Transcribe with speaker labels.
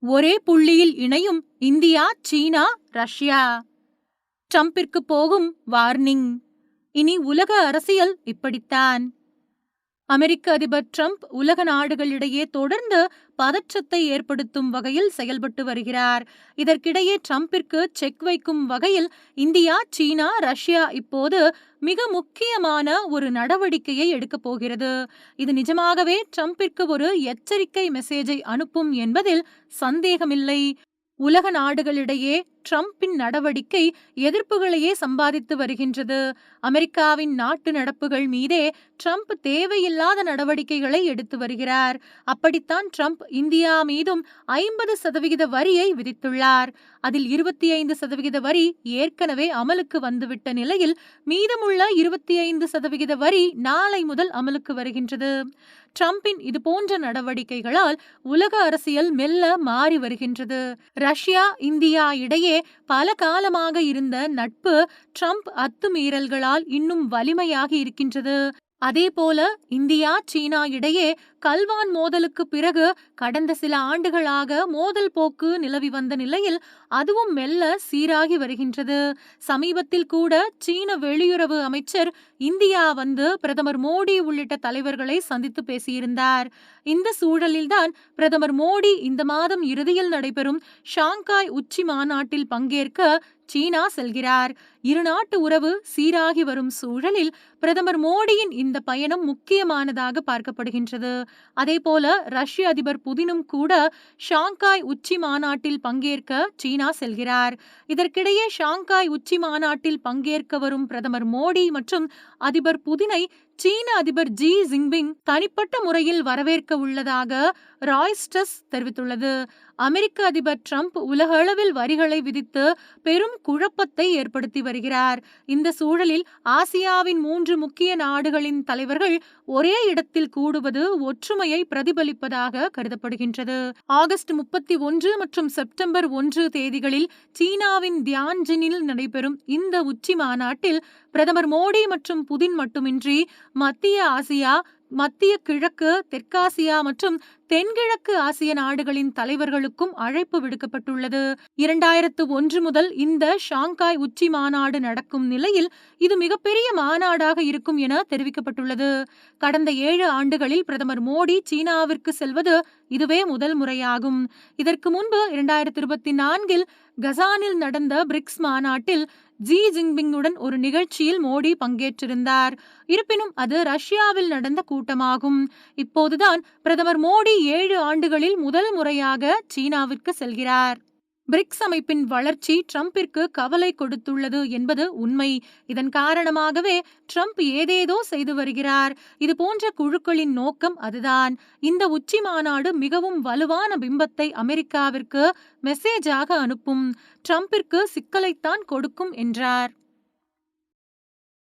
Speaker 1: ஒரே புள்ளியில் இணையும் இந்தியா சீனா ரஷ்யா. ட்ரம்பிற்கு போகும் வார்னிங். இனி உலக அரசியல் இப்படித்தான். அமெரிக்க அதிபர் ட்ரம்ப் உலக நாடுகளிடையே தொடர்ந்து பதற்றத்தை ஏற்படுத்தும் வகையில் செயல்பட்டு வருகிறார். இதற்கிடையே டிரம்பிற்கு செக் வைக்கும் வகையில் இந்தியா சீனா ரஷ்யா இப்போது மிக முக்கியமான ஒரு நடவடிக்கையை எடுக்கப் போகிறது. இது நிஜமாகவே ட்ரம்பிற்கு ஒரு எச்சரிக்கை மெசேஜை அனுப்பும் என்பதில் சந்தேகமில்லை. உலக நாடுகளிடையே ட்ரம்பின் நடவடிக்கை எதிர்ப்புகளையே சம்பாதித்து வருகின்றது. அமெரிக்காவின் நாட்டு நடப்புகள் மீதே ட்ரம்ப் தேவையில்லாத நடவடிக்கைகளை எடுத்து வருகிறார். அப்படித்தான் ட்ரம்ப் இந்தியா மீதும் ஐம்பது சதவிகித வரியை விதித்துள்ளார். அதில் இருபத்தி ஐந்து சதவிகித வரி ஏற்கனவே அமலுக்கு வந்துவிட்ட நிலையில் மீதமுள்ள இருபத்தி ஐந்து சதவிகித வரி நாளை முதல் அமலுக்கு வருகின்றது. ட்ரம்பின் இதுபோன்ற நடவடிக்கைகளால் உலக அரசியல் மெல்ல மாறி வருகின்றது. ரஷ்யா இந்தியா இடையே பல காலமாக இருந்த நட்பு ட்ரம்ப் அத்துமீறல்களால் இன்னும் வலிமையாகி இருக்கின்றது. அதேபோல இந்தியா சீனா இடையே கல்வான் மோதலுக்கு பிறகு கடந்த சில ஆண்டுகளாக மோதல் போக்கு நிலவி வந்த நிலையில் அதுவும் மெல்ல சீராகி வருகின்றது. சமீபத்தில் கூட சீன வெளியுறவு அமைச்சர் இந்தியா வந்து பிரதமர் மோடி உள்ளிட்ட தலைவர்களை சந்தித்து பேசியிருந்தார். இந்த சூழலில்தான் பிரதமர் மோடி இந்த மாதம் இறுதியில் நடைபெறும் ஷாங்காய் உச்சி மாநாட்டில் பங்கேற்க சீனா செல்கிறார். இருநாட்டு உறவு சீராகி வரும் சூழலில் பிரதமர் மோடியின் இந்த பயணம் முக்கியமானதாக பார்க்கப்படுகின்றது. அதேபோல ரஷ்ய அதிபர் புதினும் கூட ஷாங்காய் உச்சி மாநாட்டில் பங்கேற்க சீனா செல்கிறார். இதற்கிடையே ஷாங்காய் உச்சி மாநாட்டில் பங்கேற்க வரும் பிரதமர் மோடி மற்றும் அதிபர் புதினை சீன அதிபர் ஜி ஜின்பிங் தனிப்பட்ட முறையில் வரவேற்க உள்ளதாக ராய்ஸ்டஸ் தெரிவித்துள்ளது. அமெரிக்க அதிபர் ட்ரம்ப் உலக அளவில் வரிகளை விதித்து பெரும் குழப்பத்தை ஏற்படுத்தி வருகிறார். இந்த சூழலில் ஆசியாவின் மூன்று முக்கிய நாடுகளின் தலைவர்கள் ஒரே இடத்தில் கூடுவது ஒற்றுமையை பிரதிபலிப்பதாக கருதப்படுகின்றது. ஆகஸ்ட் முப்பத்தி ஒன்று மற்றும் செப்டம்பர் ஒன்று தேதிகளில் சீனாவின் தியான்ஜினில் நடைபெறும் இந்த உச்சி மாநாட்டில் பிரதமர் மோடி மற்றும் புதின் மட்டுமின்றி மத்திய ஆசியா மத்திய கிழக்கு தெற்காசியா மற்றும் தென்கிழக்கு ஆசிய நாடுகளின் தலைவர்களுக்கும் அழைப்பு விடுக்கப்பட்டுள்ளது. இரண்டாயிரத்து ஒன்று முதல் இந்த ஷாங்காய் உச்சி மாநாடு நடக்கும் நிலையில் இது மிகப்பெரிய மாநாடாக இருக்கும் என தெரிவிக்கப்பட்டுள்ளது. கடந்த ஏழு ஆண்டுகளில் பிரதமர் மோடி சீனாவிற்கு செல்வது இதுவே முதல் முறையாகும். இதற்கு முன்பு இரண்டாயிரத்தி இருபத்தி நான்கில் கசானில் நடந்த பிரிக்ஸ் மாநாட்டில் ஜி ஜின்பிங்குடன் ஒரு நிகழ்ச்சியில் மோடி பங்கேற்றிருந்தார். இருப்பினும் அது ரஷ்யாவில் நடந்த கூட்டமாகும். இப்போதுதான் பிரதமர் மோடி ஏழு ஆண்டுகளில் முதல் முறையாக சீனாவிற்கு செல்கிறார். பிரிக்ஸ் அமைப்பின் வளர்ச்சி ட்ரம்பிற்கு கவலை கொடுத்துள்ளது என்பது உண்மை. இதன் காரணமாகவே ட்ரம்ப் ஏதேதோ செய்து வருகிறார். இது போன்ற குழுக்களின் நோக்கம் அதுதான். இந்த உச்சி மாநாடு மிகவும் வலுவான பிம்பத்தை அமெரிக்காவிற்கு மெசேஜாக அனுப்பும். ட்ரம்பிற்கு சிக்கலைத்தான் கொடுக்கும் என்றார்.